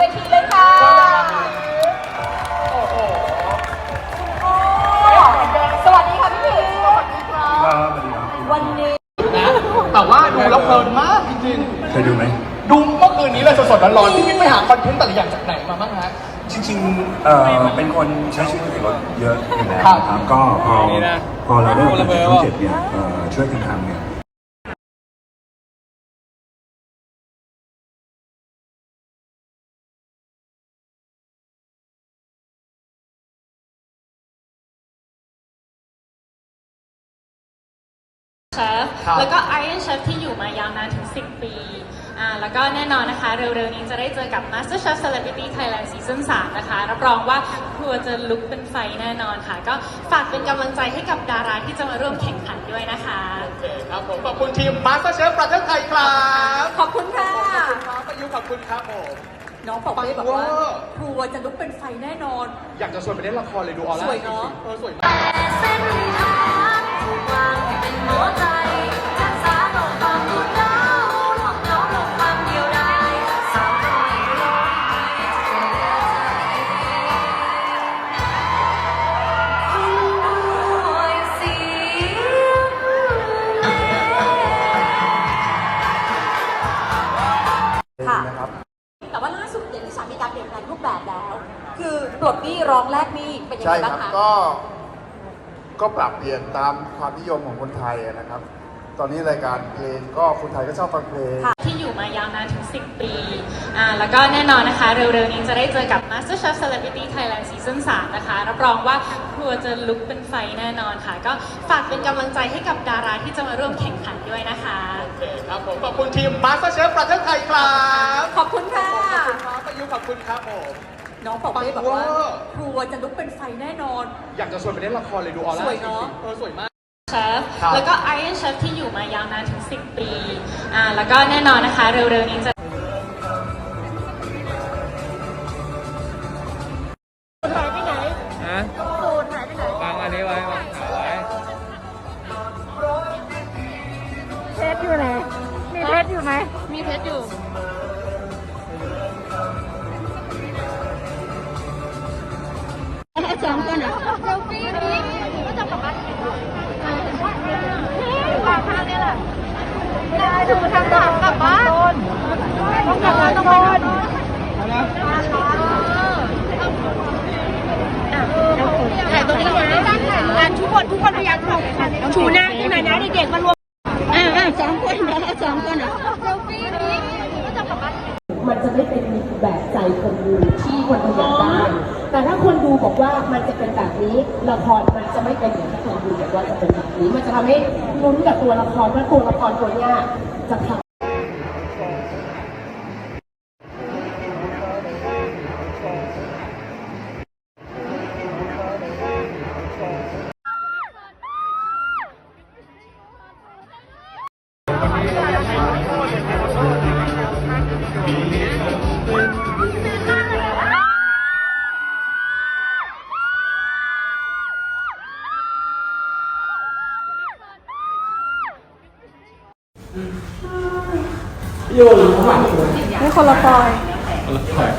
เวทีเลยค่ะ โอ้โหโอ้สวัสดีค่ะพี่ผิงครับสวัสดีครับวันนี้นะแต่ว่าดูแล้วเพลินมากจริงเคยดูไหม ๆ ดูเมื่อคืนนี้เลยสดๆร้อนๆพี่มิ้นไปหาคอนเทนต์แต่ละอย่างจากไหนมาบ้างฮะ จริงๆเอ่อเป็นคนใช้ชีวิตอยู่ในรถเยอะอยู่แล้วครับครับ ก็พอพอเราได้มาจากช่องเจ็ดเนี่ยเอ่อช่วยกันทำเนี่ย เชฟครับ แล้วก็ Iron Chef ที่อยู่มายาวนานถึง 10 ปีอ่าแล้วก็แน่นอนนะคะ เร็วๆนี้จะได้เจอกับ Master Chef Celebrity Thailand Season 3 นะคะ รับรองว่าครัวจะลุกเป็นไฟแน่นอนค่ะ ก็ฝากเป็นกำลังใจให้กับดาราที่จะมาร่วมแข่งขันด้วยนะคะ โอเคครับผมขอบคุณทีม Master Chef ประเทศไทยครับขอบคุณค่ะ ขอบคุณครับประยุทธ์ขอบคุณครับผม น้องบอกเลยบอกว่าปังเวอร์ครัวจะลุกเป็นไฟแน่นอน อยากจะชวนไปเล่นละครเลยดูออร่าสวยเนอะ เออสวยมากเส้ นทางถูกวางเป็นหมอใจรักษาโรคความรุนแรงโรคเหงาโรคความเดียวดายสาวน้อยร้อยใจคุณด้วยเสียงค่ะแต่ว่าล่าสุดอย่างที่สามีการเปลี่ยนแปลงรูปแบบแล้ว คือปลดหนี้ร้องแรกหนี้เป็นยังใช่ไงคบ้ารังบคะ ก็ ก็ปรับเปลี่ยนตามความนิยมของคนไทยอะนะครับ ตอนนี้รายการเพลงก็คนไทยก็ชอบฟังเพลง ที่อยู่มายาวนานถึง 10 ปีอ่าแล้วก็แน่นอนนะคะ เร็วๆนี้จะได้เจอกับ Master Chef Celebrity Thailand Season 3 นะคะ รับรองว่าครัวจะลุกเป็นไฟแน่นอนค่ะ ก็ฝากเป็นกำลังใจให้กับดาราที่จะมาร่วมแข่งขันด้วยนะคะ โอเคครับผมขอบคุณทีม Master Chef ประเทศไทยครับขอบคุณค่ะขอบคุณครับประยุทธ์ขอบคุณครับผมน้องบอกเลยบอกว่าปังเวอร์ครั วจะลุกเป็นไฟแน่นอน อยากจะชวนไปเล่นละครเลยดูออร่าสวยเนอะ เออสวยมาก เชฟครับ แล้วก็ Iron Chef ที่อยู่มายาวนานถึง 10 ปีอ่าแล้วก็แน่นอนนะคะ เร็วๆนี้จะฮะสูตรหายไปไหนวางอันนี้ไว้วางขาไว้เพชรอยู่ไหน มีเพชรอยู่ไหม มีเพชรอยู่ ได้ถูทางกลับกลับบ้านต้องกลับบ้านต้องไปนถ่ายตรงนี้นะอะทุกคนทุกคนพยายามชูหน้าขึ้นมานะเด็กๆมารวมอ่าสองคนเหรอสองคนเหรอเซลฟี่นี้ก็จะกลับบ้านมันจะไม่เป็นแบบใจคนดูที่คนดูอยากได้ แต่ถ้าคนดูบอกว่ามันจะเป็นแบบนี้ ละครมันจะไม่เป็นอย่างที่คนดูบอกว่าจะเป็นแบบนี้ มันจะทำให้ ลุ้นกับตัวละครว่าตัวละครตัวเนี้ยจะทำ นี่คนละปอย คนละฝ่าย